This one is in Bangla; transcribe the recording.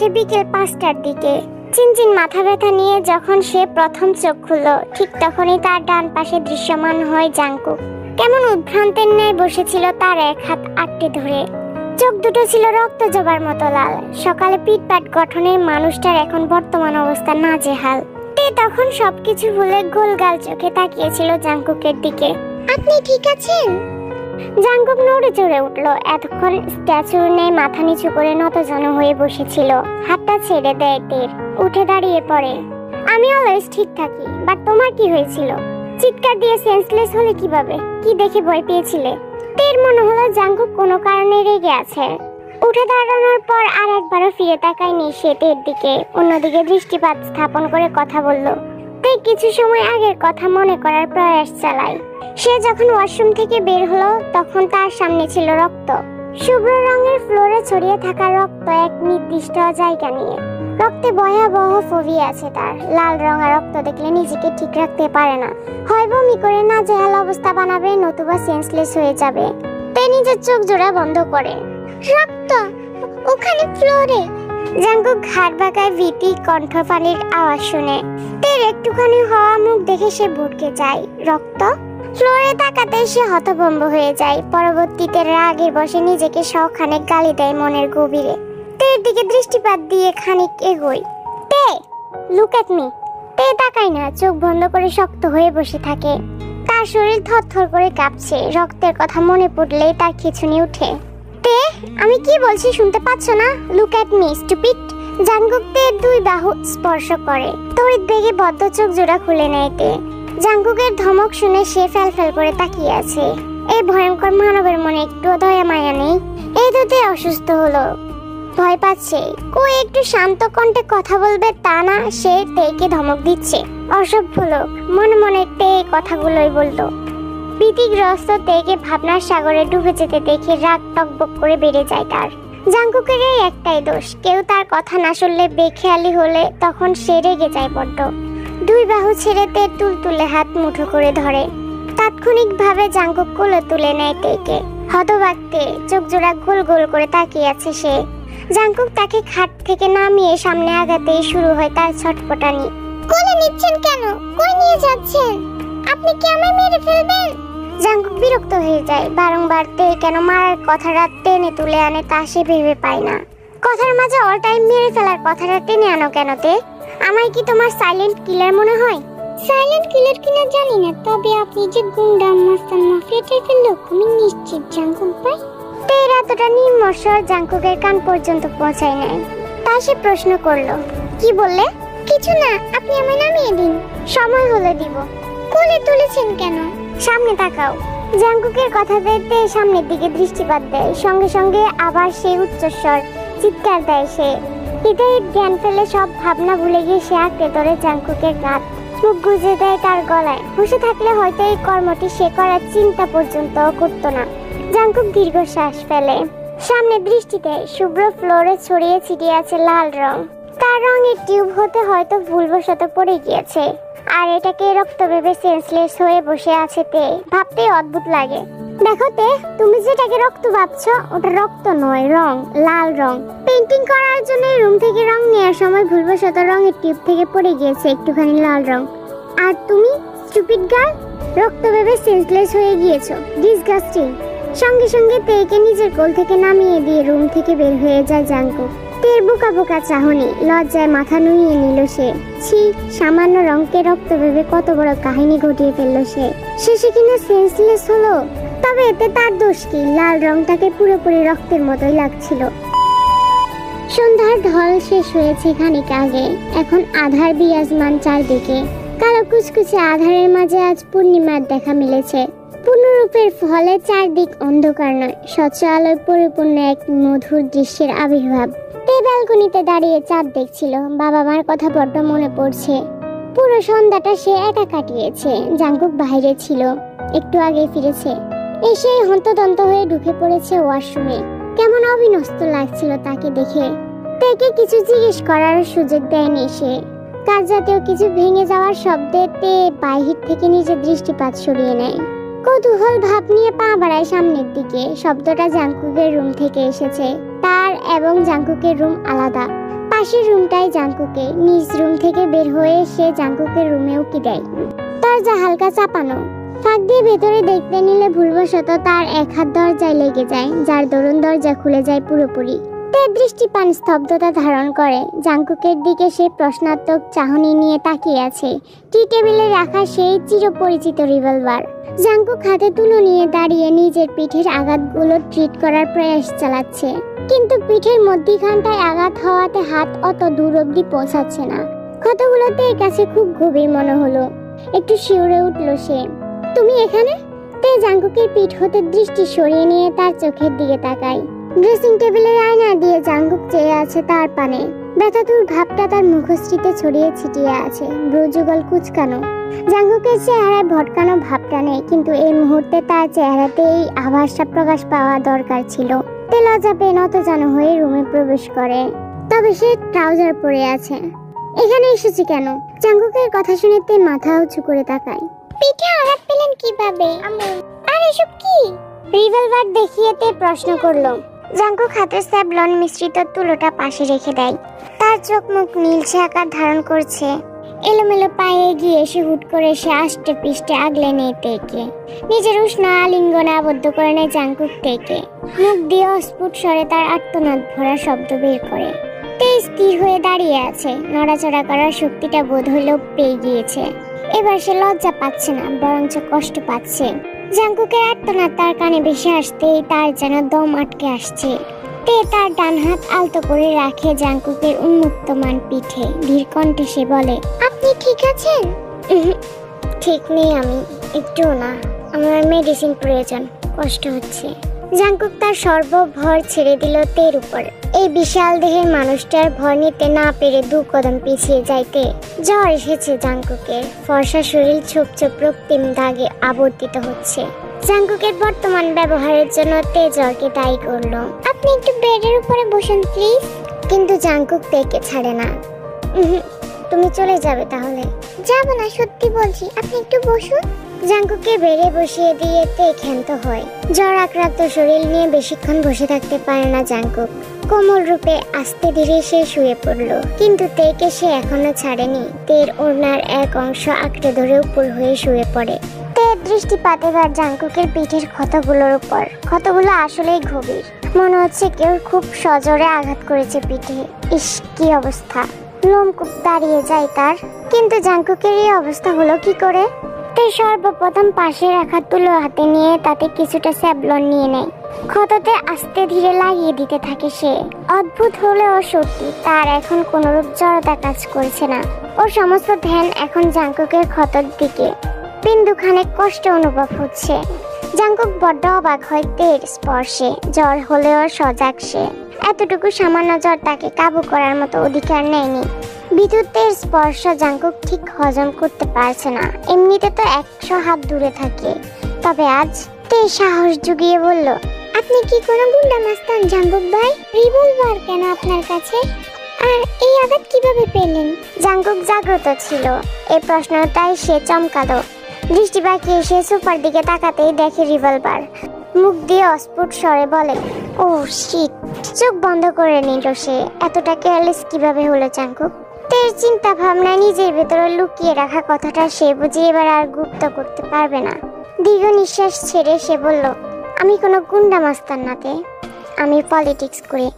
আসে বিকেল পাঁচটার দিকে। চিনচিন মাথা ব্যথা নিয়ে যখন সে প্রথম চোখ খুলল, ঠিক তখনই তার ডান পাশে দৃশ্যমান হয় জাঙ্কুক কেমন উদ্ভ্রান্তের ন্যায় বসেছিল তার এক হাত আটকে ধরে। চোখ দুটো ছিল রক্ত জবার মতো লাল। সকালে পিটপাট গঠনের মানুষটার এখন বর্তমান অবস্থা নাজেহাল। তে তখন সবকিছু ভুলে গোলগাল চোখে তাকিয়েছিল জাঙ্কুকের দিকে। আপনি ঠিক আছেন? জাঙ্কুক নড়ে চড়ে উঠল। এতক্ষণ স্ট্যাচুর নেই, মাথা নিচু করে নতজন হয়ে বসেছিল। হাতটা ছেড়ে দেয় তীর, উঠে দাঁড়িয়ে পড়ে। আমি অলওয়েজ ঠিক থাকি বাট তোমার কি হয়েছিল? চিৎকার দিয়ে সেন্সলেস হলে কীভাবে? কি দেখে ভয় পেয়েছিলে? তীর মনে হলো জাঙ্কুক কোনো কারণে রেগে আছে। উঠে দাঁড়ানোর পর আর একবারও ফিরে তাকায়নি সে তের দিকে। অন্যদিকে দৃষ্টিপাত স্থাপন করে কথা বলল। তে কিছু সময় আগের কথা মনে করার প্রয়াস চালায়। সে যখন ওয়াশরুম থেকে বের হলো, তখন তার সামনে ছিল রক্ত। শুভ্র রঙের ফ্লোরে ছড়িয়ে থাকা রক্ত এক নির্দিষ্ট জায়গা নিয়ে। রক্তে ভয়াবহ ফোবিয়া আছে তার। লাল রঙা রক্ত দেখলে নিজেকে ঠিক রাখতে পারে না। হয় বমি করে না জেহাল অবস্থা বানাবে, নতুবা সেন্সলেস হয়ে যাবে। তে নিজের চোখ জোড়া বন্ধ করে। রক্ত, ওখানে ফ্লোরে। জাঙ্গু ঘাট বাঁকায় ভীতি কণ্ঠপানির আওয়াজ শুনে। তের একটুখানি হওয়া মুখ দেখে সে ভুটকে যায়। রক্ত? ফ্লোরে তাকাতে সে হতভম্ব হয়ে যায়। পরবর্তীতে রাগের বসে নিজেকে শখানেক গালি দেয় মনের গভীরে। তের দিকে দৃষ্টিপাত দিয়ে খানিক এগোই তে লুক এট মি তে তাকায় না, চোখ বন্ধ করে শক্ত হয়ে বসে থাকে। তার শরীর থরথর করে কাঁপছে, রক্তের কথা মনে পড়লেই তার খিচুনি উঠে। তে, আমি কি বলছি শুনতে পাচ্ছ না? লুক এট মি স্টুপিড জাঙ্গুকদের দুই বাহু স্পর্শ করে। তড়িৎ বেগে বদ্ধ চোখ জোড়া খুলে নেয় তে। জাঙ্গুকের ধমক শুনে সে ফেল করে তাকিয়ে আছে। এই ভয়ঙ্কর মানবের মনে একটু দয়া, মায়া নেই। এই দুতে অসুস্থ হলো। ভয় পাচ্ছে। কো একটু শান্ত কণ্ঠে কথা বলবে তা না, সে তেকে ধমক দিচ্ছে। অসভ্য লোক। মনে মনে তে এই কথাগুলোই বলতো। ভীতিগ্রস্ত তেকে ভাবনার সাগরে ডুবে যেতে দেখে রাগ টকবক করে বেড়ে যায় তার। জাঙ্কুকের একটাই দোষ। কেউ তার কথা না শুনলে বেখেয়ালি হলে তখন সে রেগে যায় বড্ড। দুই বাহু ছেড়ে তে তুল তুলে হাত মুঠো করে ধরে। তাৎক্ষণিকভাবে জাঙ্কুক কোলে তুলে নেয় তেকে হতবাকতে চোখ জোড়া গোল গোল করে তাকিয়ে আছে সে। জাঙ্কুক তাকে খাট থেকে নামিয়ে সামনে আগাতেই শুরু হয় তার ছটপটানি কোলে নিচ্ছেন কেন? কই নিয়ে যাচ্ছেন? আপনি কি আমায় মেরে ফেলবেন? জাঙ্কুক বিরক্ত হয়ে যায়। বারংবার তে কেন মারার কথাটা টেনে তুলে আনে তা সে ভেবে পায় না। কথার মাঝে অল টাইম মেরে ফেলার কথাটা টেনে আনো কেন তে? আমায় কি তোমার সাইলেন্ট কিলার মনে হয়? সাইলেন্ট কিলার কিনা জানি না, তবে আপনি যে গুন্ডা মাস্তান মাফিয়া টাইপের লোক, আমি নিশ্চিত জাঙ্কুক ভাই। তের এতটা নির্মর্ষ জাঙ্কুকের কান পর্যন্ত পৌঁছায় নাই। তা সে প্রশ্ন করল, কি বললে? কিছু না, আপনি আমায় নামিয়ে দিন, সময় হলে দিব। কোলে তুলেছেন কেন? সামনে তাকাও। জাঙ্কুকের কথা দেখতে সামনের দিকে দৃষ্টিপাত দেয়, সঙ্গে সঙ্গে আবার সেই উচ্চস্বর চিৎকার দেয় সে। হৃদয়ে জ্ঞান ফেলে সব ভাবনা ভুলে গিয়ে সে আঁকড়ে ধরে জাঙ্কুকের গাত। মুখ গুজে দেয় তার গলায়। হুঁশে থাকলে হয়তো এই কর্মটি সে করার চিন্তা পর্যন্ত করতো না। জাঙ্কুক দীর্ঘশ্বাস ফেলে। সামনে দৃষ্টিতে শুভ্র ফ্লোরে ছড়িয়ে ছিটিয়ে আছে লাল রং। তার রঙের টিউব হতে হয়তো ভুলবশত পড়ে গিয়েছে। আর এটাকে রক্ত ভেবে সেন্সলেস হয়ে বসে আছে তে। ভাবতে অদ্ভুত লাগে। দেখো তে, তুমি যেটাকে রক্ত ভাবছ, ওটা রক্ত নয়, রং, লাল রং। পেন্টিং করার জন্য রুম থেকে রং নেওয়ার সময় ভুলবশত রঙের টিউব থেকে পড়ে গিয়েছে একটুখানি লাল রং। আর তুমি স্টুপিড গার্ল রক্ত ভেবে সেন্সলেস হয়ে গিয়েছো। ডিসগাস্টিং সঙ্গে সঙ্গে তেকে নিজের কোল থেকে নামিয়ে দিয়ে রুম থেকে বের হয়ে যায় জাঙ্কু। তের বোকা বোকা চাহনি, লজ্জায় মাথা নুইয়ে নিল সে। ছি, সামান্য রঙকে রক্ত ভেবে কত বড় কাহিনী ঘটিয়ে ফেলল সে। শেষে কিনা সেন্সলেস হলো। তবে এতে তার দোষ কি? লাল রংটাকে পুরোপুরি রক্তের মতোই লাগছিল। সন্ধ্যার ঢল শেষ হয়েছে খানিক আগে। এখন আধার বিরাজমান চারদিকে। কালো কুচকুচে আধারের মাঝে আজ পূর্ণিমার দেখা মিলেছে। পূর্ণরূপের ফলে চারদিক অন্ধকার নয়, স্বচ্ছ আলোয় পরিপূর্ণ এক মধুর দৃশ্যের আবির্ভাব। তে ব্যালকনিতে দাঁড়িয়ে চাঁদ দেখছিল। বাবা মার কথা বড্ড মনে পড়ছে। পুরো সন্ধ্যাটা সে একা কাটিয়েছে। জাঙ্কুক বাইরে ছিল। একটু আগে ফিরেছে। এসে হন্তদন্ত হয়ে ঢুকে পড়েছে ওয়াশরুমে। কেমন অবিনস্ত লাগছিল তাকে দেখে। তাকে কিছু জিজ্ঞেস করার সুযোগ দেয়নি সে। কাজ জাতীয় কিছু ভেঙে যাওয়ার শব্দে তে বাহির থেকে নিজের দৃষ্টিপাত সরিয়ে নেয়। কৌতূহল ভাব নিয়ে পা বাড়ায় সামনের দিকে। শব্দটা জাঙ্কুকের রুম থেকে এসেছে। তার এবং জাঙ্কুকের রুম আলাদা। পাশের রুমটাই জাঙ্কুকে নিজ রুম থেকে বের হয়ে সে জাঙ্কুকের রুমে উকি দেয়। দরজা হালকা চাপানো। ফাঁক দিয়ে ভেতরে দেখতে নিলে ভুলবশত তার এক হাত দরজায় লেগে যায়, যার দরুন দরজা খুলে যায় পুরোপুরি। তে দৃষ্টিপান স্তব্ধতা ধারণ করে। জাঙ্কুকের দিকে সে প্রশ্নাত্মক চাহনি নিয়ে তাকিয়ে আছে। টি টেবিলে রাখা সেই চিরপরিচিত রিভলভার। জাঙ্কুক হাতে তুলো নিয়ে দাঁড়িয়ে নিজের পিঠের আঘাতগুলো ট্রিট করার প্রয়াস চালাচ্ছে। কিন্তু পিঠের মধ্যিখানটায় আঘাত হওয়াতে হাত অত দূর অব্দি পৌঁছাচ্ছে না। ক্ষতগুলোতে এর কাছে খুব গভীর মনে হলো। একটু শিউরে উঠল সে। তুমি এখানে? তে জাঙ্কুকের পিঠ হতে দৃষ্টি সরিয়ে নিয়ে তার চোখের দিকে তাকায় ড্রেসিং টেবিলের আয়না দিয়ে জাঙ্কুক চেয়ে আছে তার পানে। ব্যথাতুর ভাবটা তার মুখশ্রীতে ছড়িয়ে ছিটিয়ে আছে ব্রুযুগল কুচকানো। জাঙ্গুকের চেহারায় ভটকানো ভাবটা নেই, কিন্তু এই মুহূর্তে তার চেহারাতে এই আভাসটা প্রকাশ পাওয়া দরকার ছিল। তে লজ্জা পেয়ে নত যেন হয়ে রুমে প্রবেশ করে। তবে সে ট্রাউজার পরে আছে। এখানে এসেছি কেন? জাঙ্গুকের কথা শুনে তে মাথা উঁচু করে তাকায়। পিঠে আঘাত পেলেন কীভাবে? আর এসব কি? রিভলভার দেখিয়ে তে প্রশ্ন করল। জাঙ্কুক হাতে স্যাবলন মিশ্রিত তুলোটা পাশে রেখে দেয়। তার চোখ মুখ নীলচে আকার ধারণ করছে। এলোমেলো পায়ে গিয়ে এসে হুট করে সে আষ্টে পিষ্টে আগলে নেয় তেকে। নিজের উষ্ণ আলিঙ্গনে আবদ্ধ করে নেয় জাঙ্কুক তেকে। মুখ দিয়ে অস্ফুট স্বরে তার আত্মনাদ ভরা শব্দ বের করে। তে স্থির হয়ে দাঁড়িয়ে আছে। নড়াচড়া করার শক্তিটা বোধ হইলেও পেয়ে গিয়েছে। এবার সে লজ্জা পাচ্ছে না, বরঞ্চ কষ্ট পাচ্ছে। জাঙ্কুকের আত্মনাদ তার কানে ভেসে আসতেই তার যেন দম আটকে আসছে। তে তার ডান হাত আলতো করে রাখে জাঙ্কুকের উন্মুক্তমান পিঠে। ধীর কণ্ঠে সে বলে, আপনি ঠিক আছেন? ঠিক নেই আমি, একটুও না। আমার মেডিসিন প্রয়োজন, কষ্ট হচ্ছে। জাঙ্কুক তার সর্বভর ছেড়ে দিল তের উপর। এই বিশাল দেহের মানুষটার ভর নিতে না পেরে দু কদম পিছিয়ে যাইতে জ্বর এসেছে জাঙ্কুকের ফর্সা শরীর ছোপ ছোপ রক্তিম দাগে আবর্তিত হচ্ছে। জাঙ্কুকের বর্তমান ব্যবহারের জন্য তে জ্বরকে দায়ী করল। আপনি একটু বেডের উপরে বসুন, প্লিজ। কিন্তু জাঙ্কুক তেকে ছাড়ে না। তুমি চলে যাবে তাহলে। যাব না, সত্যি বলছি। আপনি একটু বসুন। জাঙ্কুকে বেড়ে বসিয়ে দিয়ে তে ক্ষান্ত হয়। জ্বর আক্রান্ত শরীর নিয়ে বেশিক্ষণ বসে থাকতে পারে না জাঙ্কুক। কোমল রূপে আস্তে ধীরে সে শুয়ে পড়ল। কিন্তু তেকে সে এখনও ছাড়েনি। তের ওড়নার এক অংশ আঁকড়ে ধরে উপর হয়ে শুয়ে পড়ে। তের দৃষ্টিপাত এবার জাঙ্কুকের পিঠের ক্ষতগুলোর উপর। ক্ষতগুলো আসলেই গভীর। মনে হচ্ছে কেউ খুব সজোরে আঘাত করেছে পিঠে। ইস, কি অবস্থা। লোমকূপ দাঁড়িয়ে যায় তার। কিন্তু জাঙ্কুকের এই অবস্থা হলো কি করে? তে সর্বপ্রথম পাশে রাখা তুলো হাতে নিয়ে তাতে কিছুটা স্যাবলন নিয়ে নেয়। ক্ষততে আস্তে ধীরে লাগিয়ে দিতে থাকে সে। অদ্ভুত হলেও সত্যি, তার এখন কোনরূপ জড়তা কাজ করছে না। ওর সমস্ত ধ্যান এখন জাঙ্কুকের ক্ষতর দিকে। বিন্দুখানে কষ্ট অনুভব হচ্ছে। জাঙ্কুক বড্ড অবাক হয় তের স্পর্শে। জ্বর হলেও সজাগ সে। এতটুকু সামান্য জ্বর তাকে কাবু করার মতো অধিকার নেয়নি। বিদ্যুতের স্পর্শ জাঙ্কুক ঠিক হজম করতে পারছে না। এমনিতে তো একশো হাত দূরে থাকে। তবে আজ তে সাহস জুগিয়ে বলল, আপনি কি কোনো গুন্ডা মাস্তান জাঙ্কুক ভাই? রিভলভার কেন আপনার কাছে? আর এই আঘাত কীভাবে পেলেন? জাঙ্কুক জাগ্রত ছিল। এই প্রশ্নটাই সে চমকালো। দৃষ্টি বাঁকিয়ে সে সুপার দিকে তাকাতেই দেখে রিভলভার। মুখ দিয়ে অস্ফুট স্বরে বলে ও শীত চোখ বন্ধ করে নিল সে। এতটা কেয়ারলেস কীভাবে হলো চাঙ্কুক তের চিন্তা ভাবনা নিজের ভেতরে লুকিয়ে রাখা কথাটা সে বুঝে এবার আর গুপ্ত করতে পারবে না। দীর্ঘ নিঃশ্বাস ছেড়ে সে বলল, আমি কোনো গুন্ডা মাস্তার নাতে আমি পলিটিক্স করি।